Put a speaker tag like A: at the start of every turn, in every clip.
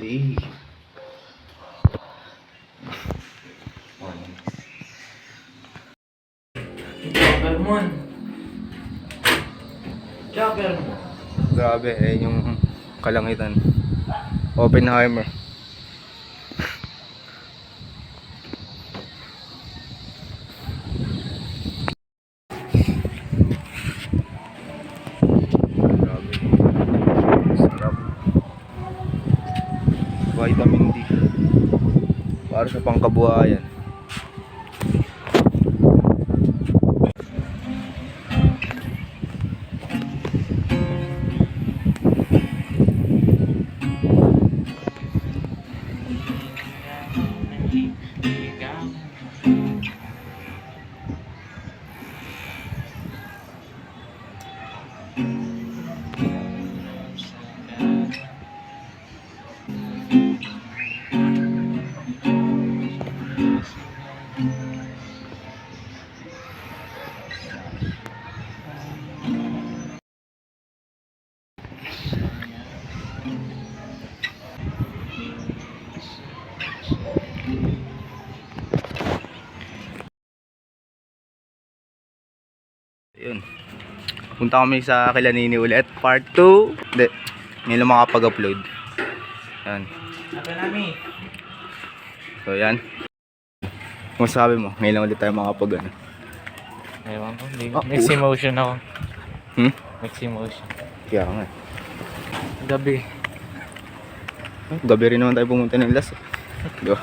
A: Eh.
B: Jogger mo. Jogger mo.
A: Grabe, eh yung kalangitan. Oppenheimer. Para sa pangkabuhayan. Punta kami sa Kilanini ulit. Part 2. Hindi. Ngayon lang makapag-upload. Yan.
B: Nami.
A: So yan. Kung sabi mo, ngayon lang ulit tayo makapag ano.
B: Ewan ko. May,
A: Ah,
B: mixed emotion ako.
A: Hmm?
B: Mixed emotion.
A: Kaya nga. eh.
B: Gabi.
A: Gabi rin naman tayo pumunta ng Las. eh. Di ba?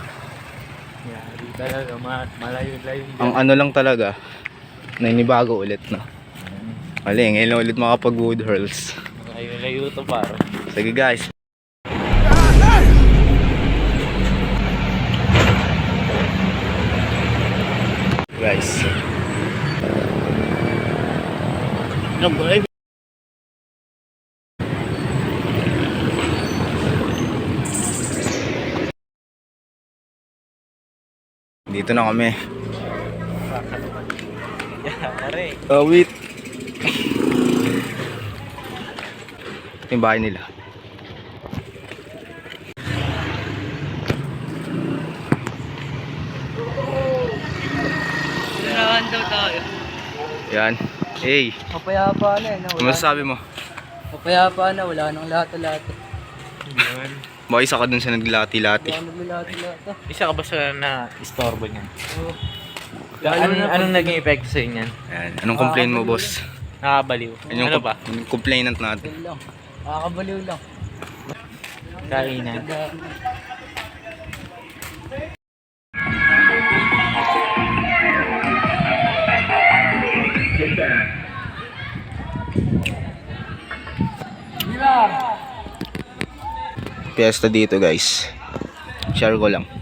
B: Yeah, talaga. Ma malayo-layo.
A: Ang ano lang talaga, naninibago ulit na. Mali, ngayon ulit makapag wood hurls.
B: Malayo-layo to paro.
A: Sige guys. Guys. Dito na kami.
B: Pare.
A: Oh, wait. Ito yung bahay nila.
C: Sirahan daw tayo.
A: Yan. Hey,
C: Mapayapa na eh. No?
A: ano masasabi mo?
C: Mapayapa na. Wala nang lahat-lahat.
B: Yun.
A: Baka isa ka dun sa naglati-lati.
C: Wala nang lahat-lahat.
B: Isa ka ba sa na istorbo niyan?
C: Oo.
B: Anong, anong naging epekto sa inyo yan?
A: Yan. Anong complain mo, boss?
B: Nakabaliw.
A: Yan yung,
B: Ano ba?
A: yung complainant natin.
C: Nakakabaliw lang.
B: Kainan.
A: Fiesta dito, guys. Share ko lang.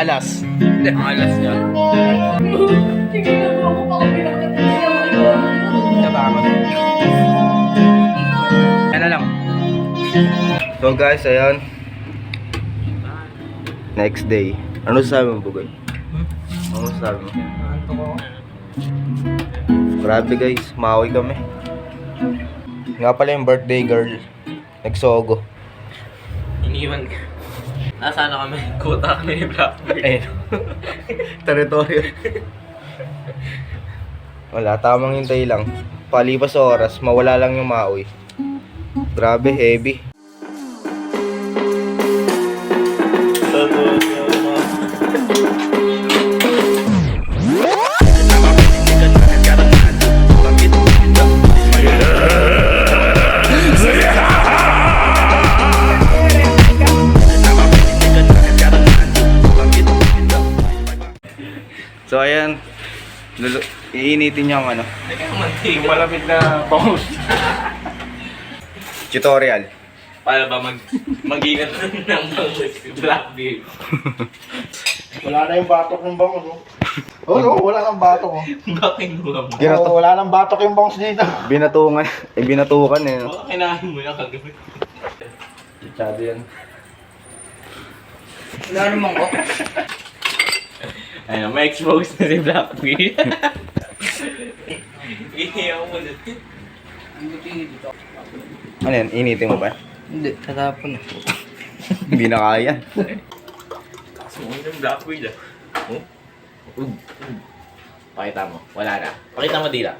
A: Alas. Ang alas niya. Natakot. Yan na lang. So guys, ayan. Next day. Ano sabi mo, Bugay? Ano sabi mo? Grabe guys, mawi kami. Nga pala yung birthday girl. Nagsogo.
B: Iniwan ka. Nasaan na kami? Kuta kami ni Blackbird.
A: Ayun. Teritoryo. Wala, tamang hintay lang. Palipas oras, mawala lang yung maoy. Grabe, heavy. Iinitin niya ang ano,
B: Yung malamig na bangus.
A: tutorial.
B: Para ba mag mag-ingat ng bangus si Blackbeard?
D: Wala na yung batok ng bango, no? Oo, oh, wala nang batok. Oh.
B: Kinuha mo.
A: Ginato-
D: Oo, wala nang batok yung bongs dito.
A: Binatungan. Eh, binatukan eh. no?
B: Baka kinain mo yung kagabi.
A: Chado yan.
C: Wala namang ko.
B: Ayun, may expose na si Blackbeard. Ihiyaw mo ulit.
A: Ano yan? Initin mo ba?
C: Hindi, tatapon na.
A: Hindi na kaya.
B: Sumunod yung Blackbeard ah. Oh? Ud. Ud. Pakita mo. Wala na. Pakita mo dila.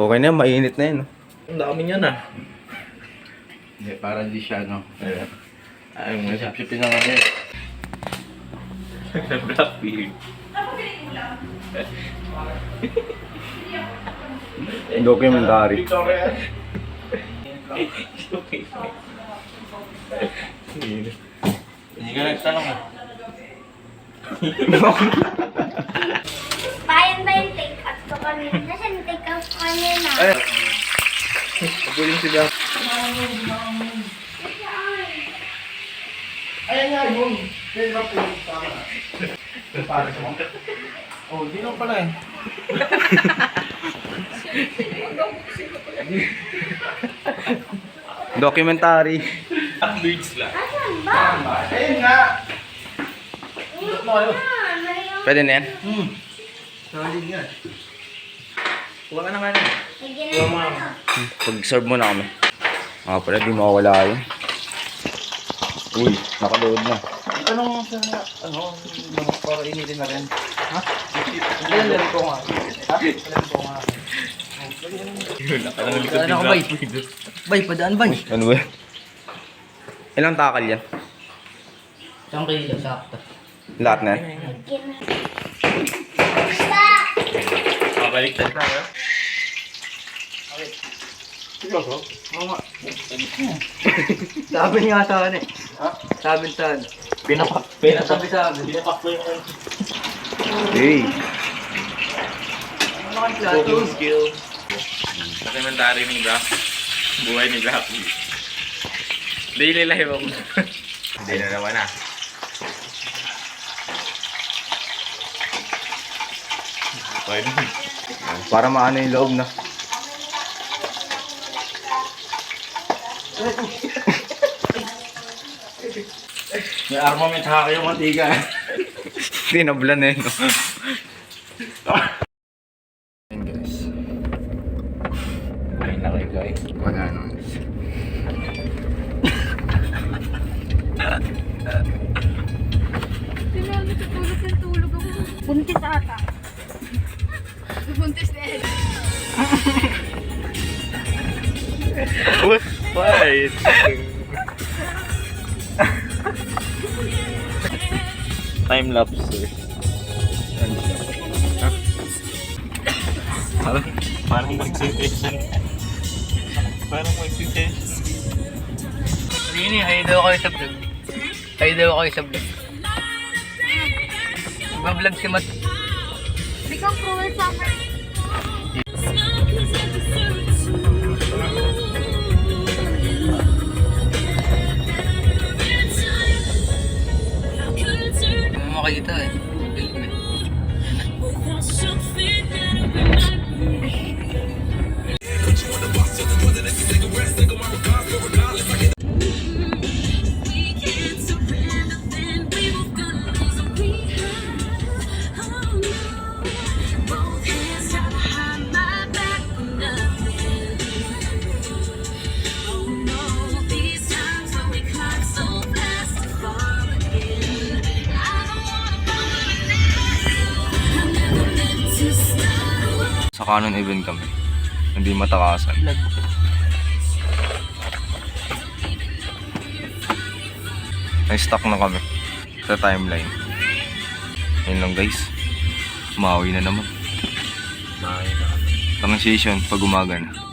A: Okay na yan, mainit na yan. no?
B: Ang dami niya na.
D: Hindi, para di siya, no.
B: Ayun. Ay, siya.
D: Sipsipin na eh.
B: Blackbeard.
A: Documentary.
B: Hindi ka nagtanong ah.
E: Bayan ba yung take out ko kanina? Nasaan yung take out ko kanina?
A: Ay. Pagulin si Black.
D: Ayan nga, yun. Kaya ba po yung tama na? Para sa mga. Oh, di lang pala eh.
A: Documentary.
B: Blackbeards lang.
E: Ba?
D: Ayun nga!
E: Ayun na, mayroon.
A: Pwede na yan?
D: Solid nga.
B: Huwag ka na nga na.
E: May ginagawa na.
A: Pag-serve mo na kami. Ah, pala, di mawawala yun. Uy, nakaload na.
D: Anong sa, ano, ano, para initin na rin? Ha? Ilan ko nga. Ha? Ilan ko nga.
B: Yun, nakanalikod
C: Ano ka, bay? Bay, padaan bay.
A: Ano ba? Ilang takal yan?
C: Saan kayo sakto?
A: Lahat na yan?
E: Gina- Stop!
B: Mabaliktad na ba?
C: Sabi niya sa akin eh. Ha? Sabi sa akin.
B: Pinapak.
C: Sabi sa akin.
B: Pinapak yung
A: Hey!
C: Ano kang plato?
B: skill. Documentary ni Black. Buhay ni Blackbeard. Daily life ako. Hindi na naman ah. Pwede.
A: Para maano yung loob na.
D: May armament haka yung mantika.
A: Tinablan eh, no? Ayun guys.
B: Ay, nakikay.
A: Wala naman.
E: Sinabi sa tulog ng tulog ako. Buntis ata.
B: Why? Time lapse. Parang, parang mag-suggestion. Parang mag-suggestion.
C: Hindi, hayo daw kayo sa vlog. Hayo daw kayo sa vlog. Mag-vlog si Mat.
E: Hindi kang cruel summer.
C: Hindi mo
A: canon event kami. Hindi matakasan. Na-stuck na kami sa timeline. Ayun lang guys. Maui na naman.
B: Bakit?
A: Transition pag umaga na.